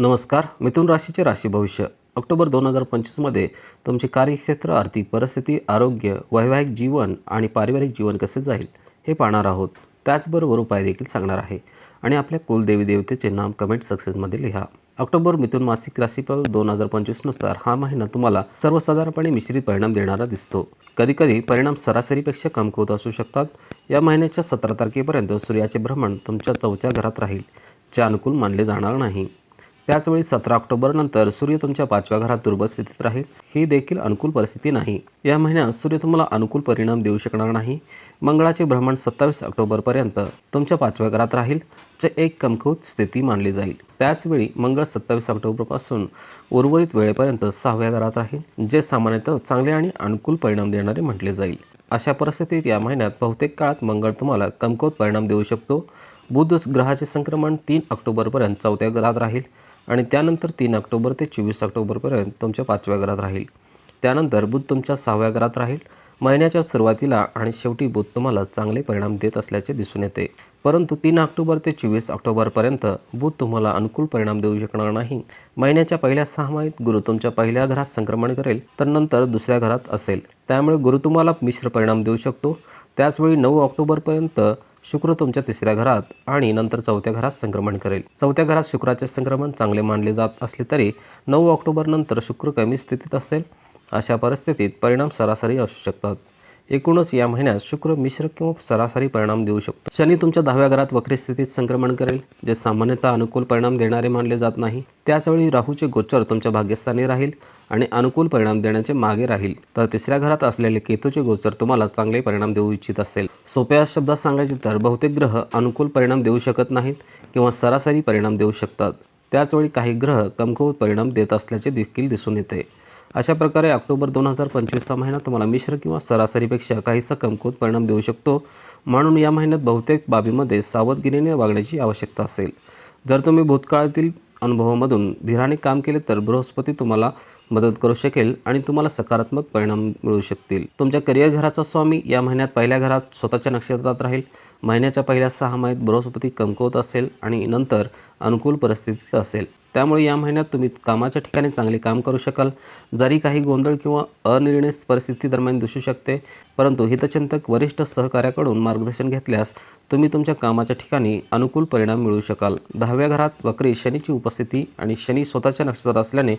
नमस्कार मिथुन राशीचे राशी भविष्य. ऑक्टोबर दोन हजार पंचवीसमध्ये तुमचे कार्यक्षेत्र आर्थिक परिस्थिती आरोग्य वैवाहिक जीवन आणि पारिवारिक जीवन कसे जाईल हे पाहणार आहोत. त्याचबरोबर उपाय देखील सांगणार आहे. आणि आपल्या कुलदेवी देवतेचे नाम कमेंट सक्सेसमध्ये लिहा. ऑक्टोबर मिथुन मासिक राशीफल दोन हजार पंचवीसनुसार हा महिना तुम्हाला सर्वसाधारणपणे मिश्रित परिणाम देणारा दिसतो. कधीकधी परिणाम सरासरीपेक्षा कमकुवत असू शकतात. या महिन्याच्या सतरा तारखेपर्यंत सूर्याचे भ्रमण तुमच्या चौथ्या घरात राहील जे अनुकूल मानले जाणार नाही. त्याचवेळी सतरा ऑक्टोबरनंतर सूर्य तुमच्या पाचव्या घरात दुर्बल स्थितीत राहील. ही देखील अनुकूल परिस्थिती नाही. या महिन्यात सूर्य तुम्हाला अनुकूल परिणाम देऊ शकणार नाही. मंगळाचे भ्रमण सत्तावीस ऑक्टोबरपर्यंत तुमच्या पाचव्या घरात राहील जे एक कमकुवत स्थिती मानली जाईल. त्याचवेळी मंगळ सत्तावीस ऑक्टोबरपासून उर्वरित वेळेपर्यंत सहाव्या घरात राहील जे सामान्यतः चांगले आणि अनुकूल परिणाम देणारे म्हटले जाईल. अशा परिस्थितीत या महिन्यात बहुतेक काळात मंगळ तुम्हाला कमकुवत परिणाम देऊ शकतो. बुध ग्रहाचे संक्रमण तीन ऑक्टोबरपर्यंत चौथ्या घरात राहील. आणि त्यानंतर तीन ऑक्टोबर ते चोवीस ऑक्टोबरपर्यंत तुमच्या पाचव्या घरात राहील. त्यानंतर बुध तुमच्या सहाव्या घरात राहील. महिन्याच्या सुरुवातीला आणि शेवटी बुध तुम्हाला चांगले परिणाम देत असल्याचे दिसून येते. परंतु तीन ऑक्टोबर ते चोवीस ऑक्टोबरपर्यंत बुध तुम्हाला अनुकूल परिणाम देऊ शकणार नाही. महिन्याच्या पहिल्या सहा गुरु तुमच्या पहिल्या घरात संक्रमण करेल तर नंतर दुसऱ्या घरात असेल. त्यामुळे गुरु तुम्हाला मिश्र परिणाम देऊ शकतो. त्याचवेळी नऊ ऑक्टोबरपर्यंत शुक्र तुमच्या तिसऱ्या घरात आणि नंतर चौथ्या घरात संक्रमण करेल. चौथ्या घरात शुक्राचे संक्रमण चांगले मानले जात असले तरी नऊ ऑक्टोबरनंतर शुक्र कमी स्थितीत असेल. अशा परिस्थितीत परिणाम सरासरी असू शकतात. एकूणच या महिन्यात शुक्र मिश्र किंवा सरासरी परिणाम देऊ शकतो. शनी तुमच्या दहाव्या घरात वक्री स्थितीत संक्रमण करेल जे सामान्यतः अनुकूल परिणाम देणारे मानले जात नाही. त्याचवेळी राहूचे गोचर तुमच्या भाग्यस्थानी राहील आणि अनुकूल परिणाम देण्याचे मागे राहील. तर तिसऱ्या घरात असलेले केतूचे गोचर तुम्हाला चांगले परिणाम देऊ इच्छित असेल. सोप्या शब्दात सांगायचे तर बहुतेक ग्रह अनुकूल परिणाम देऊ शकत नाहीत किंवा सरासरी परिणाम देऊ शकतात. त्याचवेळी काही ग्रह कमकुवत परिणाम देत असल्याचे देखील दिसून येते. अशा प्रकारे ऑक्टोबर दोन हजार पंचवीसचा महिना तुम्हाला मिश्र किंवा सरासरीपेक्षा काहीसा कमकुवत परिणाम देऊ शकतो. म्हणून या महिन्यात बहुतेक बाबीमध्ये सावधगिरीने वागण्याची आवश्यकता असेल. जर तुम्ही भूतकाळातील अनुभवामधून धीराने काम केले तर बृहस्पती तुम्हाला मदत करू शकेल आणि तुम्हाला सकारात्मक परिणाम मिळू शकतील. तुमच्या करिअर घराचा स्वामी या महिन्यात पहिल्या घरात स्वतःच्या नक्षत्रात राहील. महिन्याच्या पहिल्या सहा महिन्यात बृहस्पती कमकुवत असेल आणि नंतर अनुकूल परिस्थितीत असेल. त्यामुळे या महिन्यात तुम्ही कामाच्या ठिकाणी चांगले काम करू शकाल. जरी काही गोंधळ किंवा अनिर्णय परिस्थिती दरम्यान दिसू शकते परंतु हितचिंतक वरिष्ठ सहकार्याकडून मार्गदर्शन घेतल्यास तुम्ही तुमच्या कामाच्या ठिकाणी अनुकूल परिणाम मिळू शकाल. दहाव्या घरात वक्री शनीची उपस्थिती आणि शनी स्वतःच्या नक्षत्रात असल्याने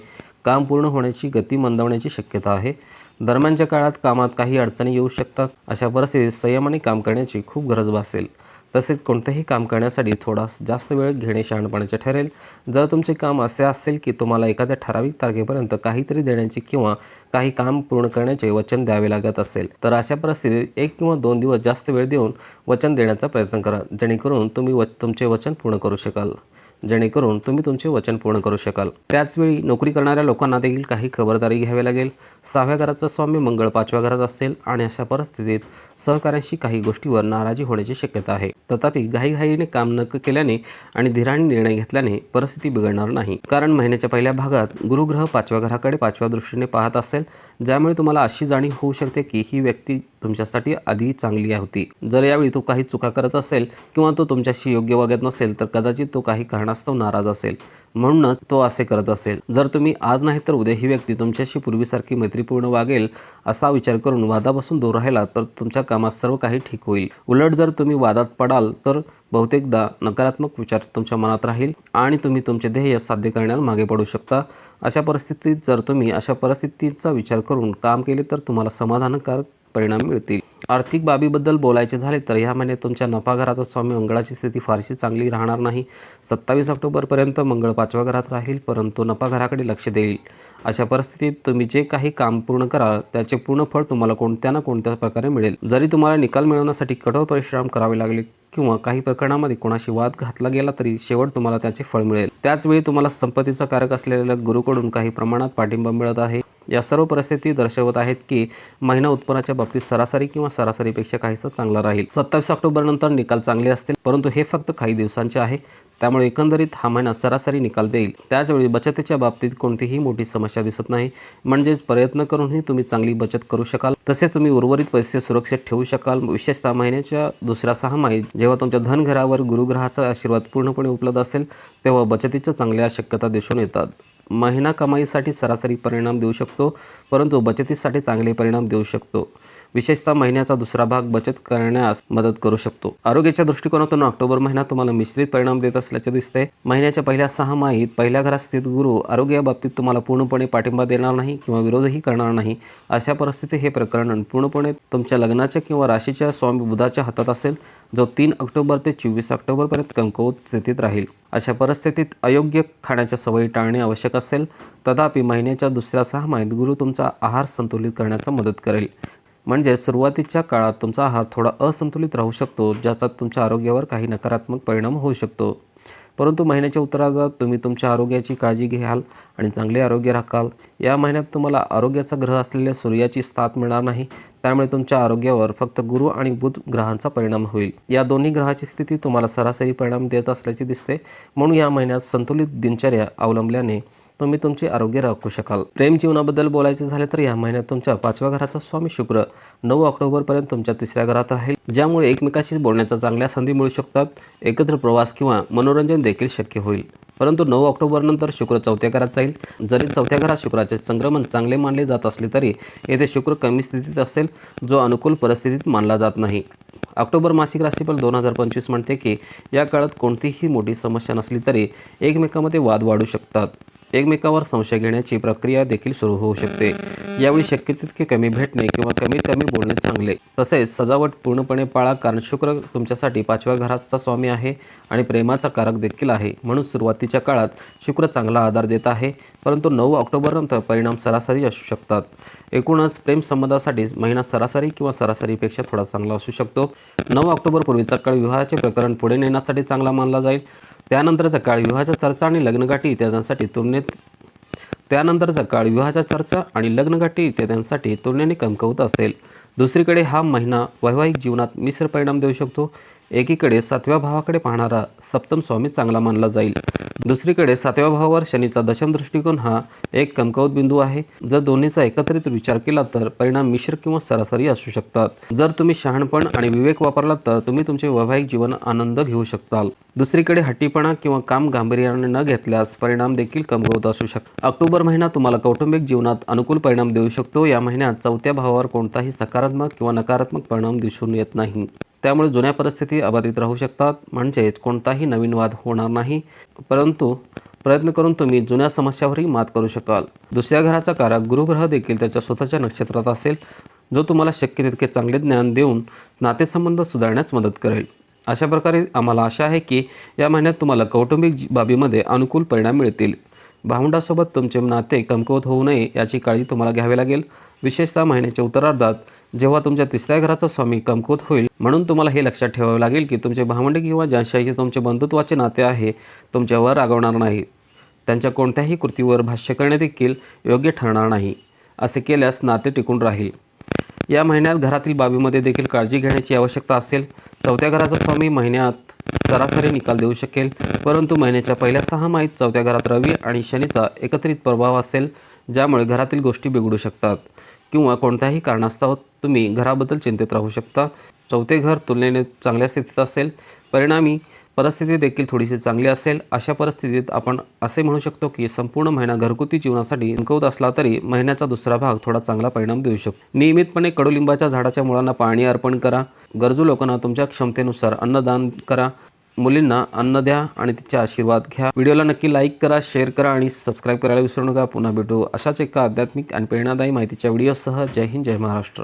काम पूर्ण होण्याची गती मंदवण्याची शक्यता आहे. दरम्यानच्या काळात कामात काही अडचणी येऊ शकतात. अशा परिस्थितीत संयमाने काम करण्याची खूप गरज भासेल. तसेच कोणतेही काम करण्यासाठी थोडा जास्त वेळ घेणे शहाणपणाचे ठरेल. जर तुमचे काम असे असेल की तुम्हाला एखाद्या ठराविक तारखेपर्यंत काहीतरी देण्याची किंवा काही काम पूर्ण करण्याचे वचन द्यावे लागत असेल तर अशा परिस्थितीत एक किंवा दोन दिवस जास्त वेळ देऊन वचन देण्याचा प्रयत्न करा. जेणेकरून तुम्ही व तुमचे वचन पूर्ण करू शकाल. जेणेकरून तुम्ही तुमचे वचन पूर्ण करू शकाल. त्याचवेळी नोकरी करणाऱ्या लोकांना देखील काही खबरदारी घ्यावी लागेल. सहाव्या घराचा स्वामी मंगळ पाचव्या घरात असेल आणि अशा परिस्थितीत सहकाऱ्यांशी काही गोष्टीवर नाराजी होण्याची शक्यता आहे. तथापि घाईघाईने काम न केल्याने आणि धीराने निर्णय घेतल्याने परिस्थिती बिघडणार नाही. कारण महिन्याच्या पहिल्या भागात गुरुग्रह पाचव्या घराकडे पाचव्या दृष्टीने पाहत असेल. ज्यामुळे तुम्हाला अशी जाणीव होऊ शकते की ही व्यक्ती तुमच्यासाठी आधी चांगली होती. जर यावेळी तो काही चुका करत असेल किंवा तो तुमच्याशी योग्य वागत नसेल तर कदाचित तो काही कारण कारणास्तव नाराज असेल. म्हणूनच तो असे करत असेल. जर तुम्ही आज नाही तर उद्या ही व्यक्ती तुमच्याशी पूर्वीसारखी मैत्रीपूर्ण वागेल असा विचार करून वादापासून दूर राहिला तर तुमच्या कामात सर्व काही ठीक होईल. उलट जर तुम्ही वादात पडाल तर बहुतेकदा नकारात्मक विचार तुमच्या मनात राहील आणि तुम्ही तुमचे ध्येय साध्य करण्यास मागे पडू शकता. अशा परिस्थितीत जर तुम्ही अशा परिस्थितीचा विचार करून काम केले तर तुम्हाला समाधानकारक परिणाम मिळतील. आर्थिक बाबीबद्दल बोलायचे झाले तर ह्या महिन्यात तुमच्या नफाघराचा स्वामी मंगळाची स्थिती फारशी चांगली राहणार नाही. सत्तावीस ऑक्टोबरपर्यंत मंगळ पाचव्या घरात राहील परंतु नफाघराकडे लक्ष देईल. अशा परिस्थितीत तुम्ही जे काही काम पूर्ण कराल त्याचे पूर्ण फळ तुम्हाला कोणत्या ना कोणत्या प्रकारे मिळेल. जरी तुम्हाला निकाल मिळवण्यासाठी कठोर परिश्रम करावे लागले किंवा काही प्रकरणामध्ये कोणाशी वाद घातला गेला तरी शेवट तुम्हाला त्याचे फळ मिळेल. त्याचवेळी तुम्हाला संपत्तीचा कारक असलेल्या गुरुकडून काही प्रमाणात पाठिंबा मिळत आहे. या सर्व परिस्थिती दर्शवत आहेत की महिना उत्पन्नाच्या बाबतीत सरासरी किंवा सरासरीपेक्षा काहीसा चांगला राहील. सत्तावीस ऑक्टोबर नंतर निकाल चांगले असतील परंतु हे फक्त काही दिवसांचे आहे. त्यामुळे एकंदरीत हा महिना सरासरी निकाल देईल. त्याचवेळी बचतीच्या बाबतीत कोणतीही मोठी समस्या दिसत नाही. म्हणजेच प्रयत्न करूनही तुम्ही चांगली बचत करू शकाल. तसेच तुम्ही उर्वरित पैसे सुरक्षित ठेवू शकाल. विशेषतः महिन्याच्या दुसऱ्या सहामाहीत जेव्हा तुमच्या धनघरावर गुरुग्रहाचा आशीर्वाद पूर्णपणे उपलब्ध असेल तेव्हा बचतीच्या चांगल्या शक्यता दिसून येतात. महिना कमाईसाठी सरासरी परिणाम देऊ शकतो परंतु बचतीसाठी चांगले परिणाम देऊ शकतो. विशेषतः महिन्याचा दुसरा भाग बचत करण्यास मदत करू शकतो. आरोग्याच्या दृष्टिकोनातून ऑक्टोबर महिना तुम्हाला मिश्रित परिणाम देत असल्याचे दिसते. महिन्याच्या पहिल्या सहा माहीत पहिल्या घरात स्थित गुरु आरोग्याबाबतीत तुम्हाला पूर्णपणे पाठिंबा देणार नाही किंवा विरोधही करणार नाही. अशा परिस्थितीत हे प्रकरण पूर्णपणे तुमच्या लग्नाच्या किंवा राशीच्या स्वामी बुधाच्या हातात असेल. जो तीन ऑक्टोबर ते चोवीस ऑक्टोबरपर्यंत कंकवत स्थितीत राहील. अशा परिस्थितीत अयोग्य खाण्याच्या सवयी टाळणे आवश्यक असेल. तथापि महिन्याच्या दुसऱ्या सहा माहीत गुरु तुमचा आहार संतुलित करण्याचा मदत करेल. म्हणजे सुरुवातीच्या काळात तुमचा आहार थोडा असंतुलित राहू शकतो ज्याचा तुमच्या आरोग्यावर काही नकारात्मक परिणाम होऊ शकतो. परंतु महिन्याच्या उत्तरार्धात तुम्ही तुमच्या आरोग्याची काळजी घ्याल आणि चांगले आरोग्य राखाल. या महिन्यात तुम्हाला आरोग्याचा ग्रह असलेल्या सूर्याची साथ मिळणार नाही. त्यामुळे तुमच्या आरोग्यावर फक्त गुरु आणि बुध ग्रहांचा परिणाम होईल. या दोन्ही ग्रहाची स्थिती तुम्हाला सरासरी परिणाम देत असल्याचे दिसते. म्हणून या महिन्यात संतुलित दिनचर्या अवलंबल्याने तुम्ही तुमचे आरोग्य राखू शकाल. प्रेम जीवनाबद्दल बोलायचे झाले तर या महिन्यात तुमच्या पाचव्या घराचा स्वामी शुक्र नऊ ऑक्टोबरपर्यंत तुमच्या तिसऱ्या घरात राहील. ज्यामुळे एकमेकाशी बोलण्याच्या चांगल्या संधी मिळू शकतात. एकत्र प्रवास किंवा मनोरंजन देखील शक्य होईल. परंतु नऊ ऑक्टोबरनंतर शुक्र चौथ्या घरात जाईल. जरी चौथ्या घरात शुक्राचे संक्रमण चांगले मानले जात असले तरी येथे शुक्र कमी स्थितीत असेल जो अनुकूल परिस्थितीत मानला जात नाही. ऑक्टोबर मासिक राशीफल दोन हजार पंचवीस म्हणते की या काळात कोणतीही मोठी समस्या नसली तरी एकमेकांमध्ये वाद वाढू शकतात. एकमेकावर संशय घेण्याची प्रक्रिया देखील सुरू होऊ शकते. यावेळी शक्य तितके कमी भेटणे किंवा कमीत कमी बोलणे चांगले. तसेच सजावट पूर्णपणे पाळा कारण शुक्र तुमच्यासाठी पाचव्या घराचा स्वामी आहे आणि प्रेमाचा कारक देखील आहे. म्हणून सुरुवातीच्या काळात शुक्र चांगला आधार देत आहे परंतु नऊ ऑक्टोबरनंतर परिणाम सरासरी असू शकतात. एकूणच प्रेम संबंधासाठी महिना सरासरी किंवा सरासरीपेक्षा थोडा चांगला असू शकतो. नऊ ऑक्टोबरपूर्वीचा काळ विवाहाचे प्रकरण पुढे नेण्यासाठी चांगला मानला जाईल. त्यानंतरचा काळ विवाहाच्या चर्चा आणि लग्नगाठी इत्यादींसाठी तुलनेत त्यानंतरचा काळ विवाहाच्या चर्चा आणि लग्नगाठी इत्यादींसाठी तुलनेने कमकवत असेल. दुसरीकडे हा महिना वैवाहिक जीवनात मिश्र परिणाम देऊ शकतो. एकीकडे सातव्या भावाकडे पाहणारा सप्तम स्वामी चांगला मानला जाईल. दुसरीकडे सातव्या भावावर शनीचा दशम दृष्टिकोन हा एक कमकवत बिंदू आहे. जर दोन्हीचा एकत्रित विचार केला तर परिणाम मिश्र किंवा सरासरी असू शकतात. जर तुम्ही शहाणपण आणि विवेक वापरला तर तुम्ही तुमचे वैवाहिक जीवन आनंद घेऊ शकताल. दुसरीकडे हट्टीपणा किंवा काम गांभीर्याने न घेतल्यास परिणाम देखील कमकवत असू शकतो ऑक्टोबर महिना तुम्हाला कौटुंबिक जीवनात अनुकूल परिणाम देऊ शकतो. या महिन्यात चौथ्या भावावर कोणताही सकारात्मक किंवा नकारात्मक परिणाम दिसून येत नाही. त्यामुळे जुन्या परिस्थिती अबाधित राहू शकतात. म्हणजेच कोणताही नवीन वाद होणार नाही. परंतु प्रयत्न करून तुम्ही जुन्या समस्यावरही मात करू शकाल. दुसऱ्या घराचा कारक गुरुग्रह देखील त्याच्या स्वतःच्या नक्षत्रात असेल जो तुम्हाला शक्य तितके चांगले ज्ञान देऊन नातेसंबंध सुधारण्यास मदत करेल. अशा प्रकारे आम्हाला आशा आहे की या महिन्यात तुम्हाला कौटुंबिक बाबीमध्ये अनुकूल परिणाम मिळतील. भावंडासोबत तुमचे नाते कमकुवत होऊ नये याची काळजी तुम्हाला घ्यावी लागेल. विशेषतः महिन्याच्या उत्तरार्धात जेव्हा तुमच्या तिसऱ्या घराचा स्वामी कमकुवत होईल म्हणून तुम्हाला हे लक्षात ठेवावे लागेल की तुमचे भावंडे किंवा ज्यांच्याशी तुमचे बंधुत्वाचे नाते आहे तुमच्यावर रागवणार नाही त्यांच्या कोणत्याही कृतीवर भाष्य करणे देखील योग्य ठरणार नाही. असे केल्यास नाते टिकून राहील. या महिन्यात घरातील बाबीमध्ये देखील काळजी घेण्याची आवश्यकता असेल. चौथ्या घराचा स्वामी महिन्यात सरासरी निकाल देऊ शकेल. परंतु महिन्याच्या पहिल्या सहा माहीत चौथ्या घरात रवी आणि शनीचा एकत्रित प्रभाव असेल ज्यामुळे घरातील गोष्टी बिघडू शकतात किंवा कोणत्याही कारणास्तव तुम्ही घराबद्दल चिंतित राहू शकता. चौथे घर तुलनेने चांगल्या स्थितीत असेल. परिणामी परिस्थिती देखील थोडीशी चांगली असेल अशा परिस्थितीत आपण असे म्हणू शकतो की संपूर्ण महिना घरगुती जीवनासाठी अंकवत असला तरी महिन्याचा दुसरा भाग थोडा चांगला परिणाम देऊ शकतो. नियमितपणे कडुलिंबाच्या झाडाच्या मुळांना पाणी अर्पण करा. गरजू लोकांना तुमच्या क्षमतेनुसार अन्नदान करा. मुलींना अन्न द्या आणि तिचे आशीर्वाद घ्या. व्हिडिओला नक्की लाईक करा शेअर करा आणि सबस्क्राईब करायला विसरू नका. पुन्हा भेटू अशाच एका आध्यात्मिक आणि प्रेरणादायी माहितीच्या व्हिडिओसह. जय हिंद जय महाराष्ट्र.